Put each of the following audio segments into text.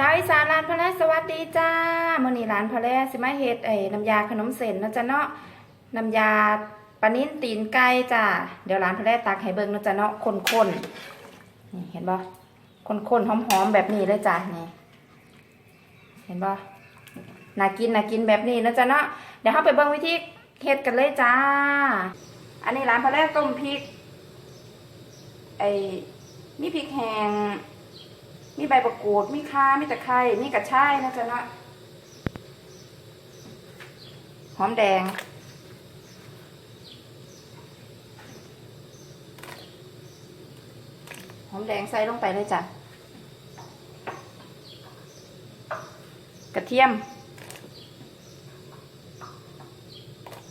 สาวอีสานร้านพะแลสวัสดีจ้ามื้อนี้ร้านพะแลสิมาเฮ็ดไอ้น้ำยาขนมเส้นเนาะจ้ะเนาะน้ำยาปลานิ้นตีนไก่จ้าเดี๋ยวร้านพะแลตักให้เบิ่งเนาะจ้ะเนาะข้นๆนี่เห็นบ่ข้นๆหอมๆแบบนี้เลยจ้ะนี่เห็นบ่น่ากินน่ากินแบบนี้เนาะจ้ะเนาะเดี๋ยวเฮาไปเบิ่งวิธีเฮ็ดกันเลยจ้า อันนี้ร้านพะแลต้มพริกไอ้มีพริกแห้ง มีใบประกูดมีข่ามีตะไคร้มีกระชายนะจ๊ะเนาะหอมแดง หอมแดงใส่ลงไปเลยจ้ะ กระเทียม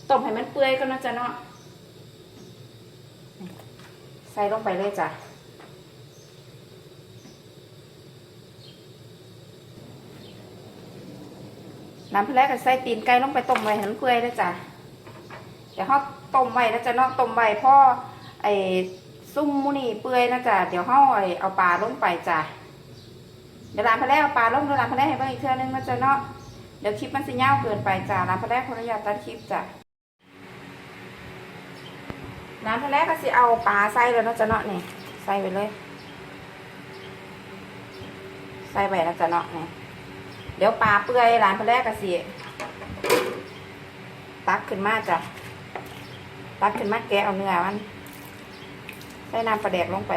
ต้มให้มันเปื่อยก็นะจ๊ะเนาะใส่ลงไปเลยจ้ะ น้ำพะแล้กับใส่ตีนไก่ลงไปต้มไว้ให้มันเปื่อยแล้วจ้ะเดี๋ยวเขาต้มไว้แล้วจะเนอกต้มไว้พ่อไอ้ซุ่มมูนี่เปื่อยนะจ้ะเดี๋ยวเขาไอ้เอาปลาลงไปจ้ะเดี๋ยวร้านพะแล้เอาปลาลงเดี๋ยวร้านพะแล้ให้เบิ่งอีกเทื่อนึงนะจ้ะเนาะเดี๋ยวคลิปมันสิยาวเกินไปจ้ะร้านพะแล้ขออนุญาตตัดคลิปจ้ะร้านพะแล้ก็สิเอาปลาใส่แล้วนาะจ้ะเนาะนี่ใส่ไปเลย ใส่ไปนะจ้ะเนาะนี่ เดี๋ยวปลาเปื่อยร้านพะแรกกะสิตักขึ้นมาจ้ะตักขึ้นมาแกะเอาเนื้อมันใส่น้ำปลาแดกลงไป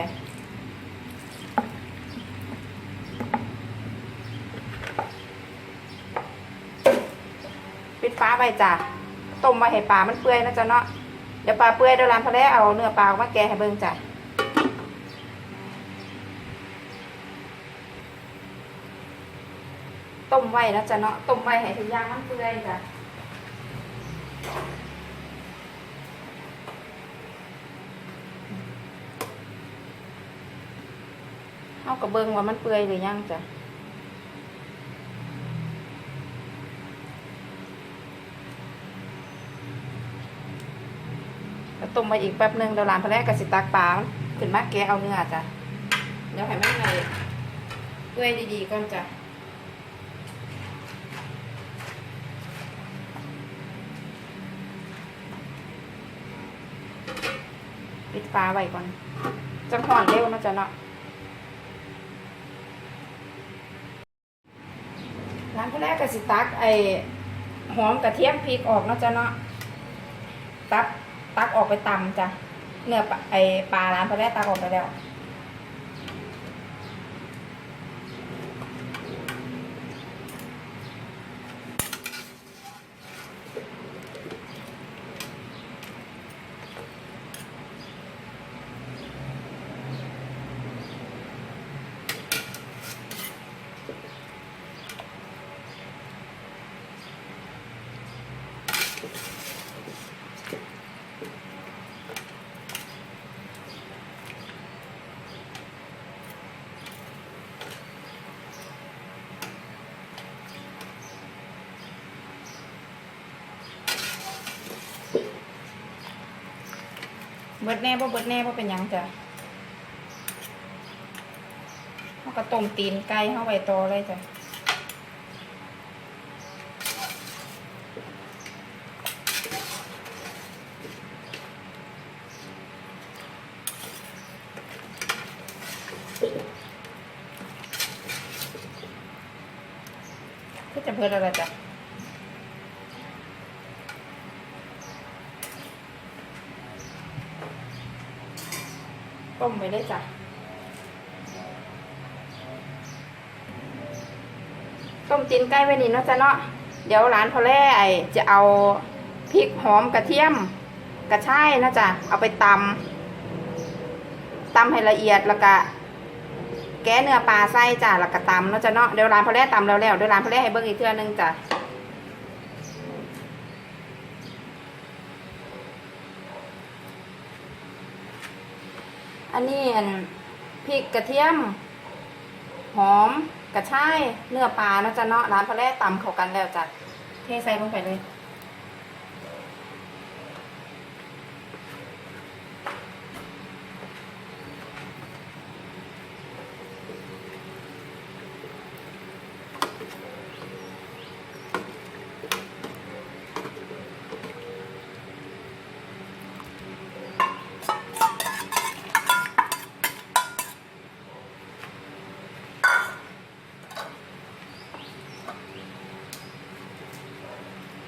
ปิดฟ้าไปจ้ะต้มไว้ให้ปลามันเปื่อยนะจ๊ะเนาะเดี๋ยวปลาเปื่อยเดี๋ยวร้านพะแรกเอาเนื้อปลามาแกะให้เบิ่งจ้ะ ต้มไว้นะจ๊ะเนาะต้มไว้ให้ทุกอย่างมันเปื่อยจ้ะเอากระเบิงว่ามันเปื่อยหรือยังจ้ะแล้วต้มไปอีกแป๊บหนึงเดี๋ยวร้านพะแรกกสิตักปลามขึ้นมาแกเอาเนื้อจ้ะเดี๋ยวให้มันในเปื่อยดีๆก่อนจ้ะ ปิดฟ้าไว้ก่อน จะห่อนเร็วนะจ๊ะเนาะร้านพะแรกกสิตักไอหอมกระเทียมพริกออกนาะจ๊ะเนาะตักตักออกไปตำจ้ะเนื้อปลาไอปลาร้านพอแรกตักออกไปแล้ว เบิดแน่บ่เบิดแน่บ่เป็นยังจ้ะเขาก็ต้มตีนไก่เข้าไว้ต่อเลยจ้ะก็จะเพิ่มอะไรจ้ะ ต้มไปได้จ้ะต้มตีนไก่ไว้นี่เนาะจ้ะเนาะเดี๋ยวร้านพอแล่จะเอาพริกหอมกระเทียมกระชายนะจ๊ะเอาไปตำตำให้ละเอียดแล้วก็แกะเนื้อปลาไส้จ้ะแล้วก็ตำเนาะจ้ะเนาะเดี๋ยวร้านพอแล่ตำแล้วแล้วเดี๋ยวร้านพอแล่ให้เบิ่งอีกเทื่อนึงจ้ะ อันนี้อันพริกกระเทียม หอมกระชายเนื้อปลานะจ้ะเนาะร้านพะแล่ตำเข้ากันแล้วจ้ะเทใส่ลงไปเลย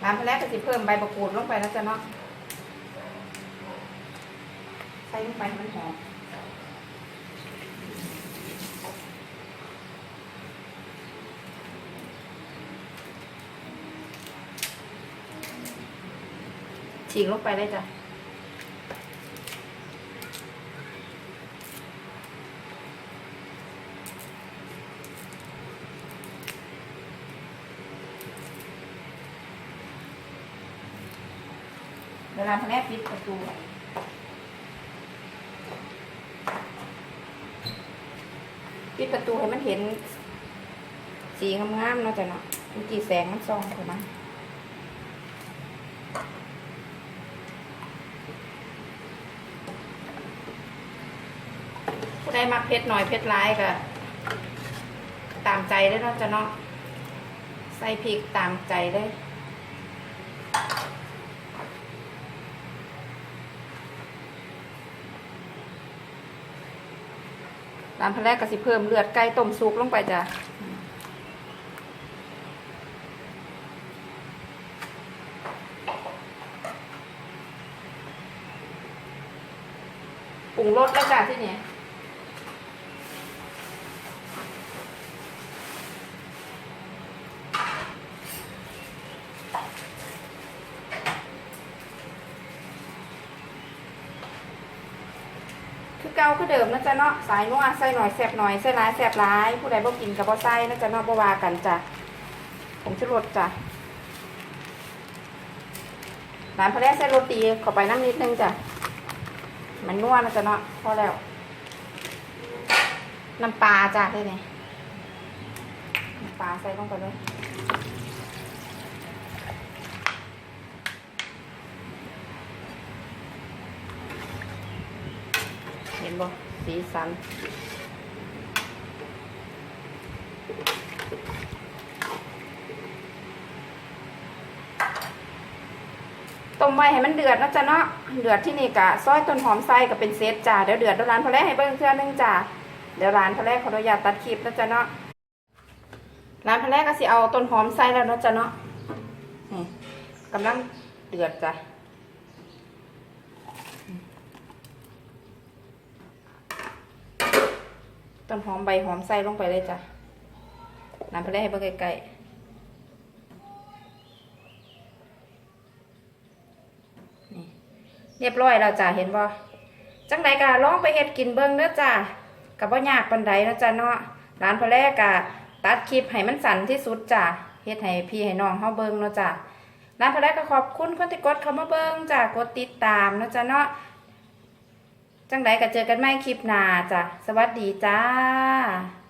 ร้านพะแนกก็สิเพิ่มใบมะกรูดลงไปนะจ๊ะเนาะใส่ลงไปให้มันหอมฉีกลงไปได้จ้ะ เวลาแนกปิดประตูปิดประตูให้มันเห็น สีงามๆเนาะจ้ะเนาะเมื่อกี้แสงมันส่องเข้ามผู้ใดมักเผ็ดหน่อยเผ็ดร้ายก็ตามใจได้เนาะจ้ะเนาะใส่พริกตามใจได้ ร้านพะแรกก็สิเพิ่มเลือดไก่ต้มซุปลงไปจ้ะปรุงรสแล้วจ้ะที่นี่ คือเก่าคือเดิมนะจ๊ะเนาะสายนัวใส่หน่อยแสบหน่อยใส่ร้ายแสบร้าย ผู้ใดบ่กินกับบ่ใส่นะจ๊ะเนาะบ่ว่ากันจ้ะผมชูรสจ้ะร้านพะแรกใส่โรตีข้าไปน้ำนิดนึงจ้ะมันนัวนะจ๊ะเนาะพอแล้วน้ำปลาจ้ะได้ไหมน้ำปลาใส่ลงไปเลย นบ่สีสันต้มไว้ให้มันเดือดนะจ๊ะเนาะเดือดที่นี่กะซอยต้นหอมใส่กับเป็นเซตจ้าเดี๋ยวเดือดเดี๋ยวร้านพะแรกให้เบิ้งเทื่อนึงจ้าเดี๋ยวร้านพะแรกขออนุญาตตัดคลิปนะจ๊ะเนาะร้านพะแรกก็สิเอาต้นหอมใส่แล้วนะจ๊ะเนาะนี่กำลังเดือดจ้ะ ต้นหอมใบหอมใส่ลงไปเลยจ้ะร้านพะแรกให้เบิ้งใกล้ๆเรียบร้อยแล้วจ้ะเห็นบ่จังใดก็ลองไปเฮ็ดกินเบิ่งเด้อจ้ะก็บ่ยากปานใดนะจ้ะเนาะร้านพอแรกก็ตัดคลิปให้มันสั้นที่สุดจ้ะเฮ็ดให้พี่ให้น้องเฮาเบิ่งเนาะจ้ะร้านพอแรกก็ขอบคุณคนที่กดเข้ามาเบิ่งจ้ะกดติดตามนะจ้ะเนาะ จังไดก็เจอกันใหม่คลิปหน้าจ้ะ สวัสดีจ้า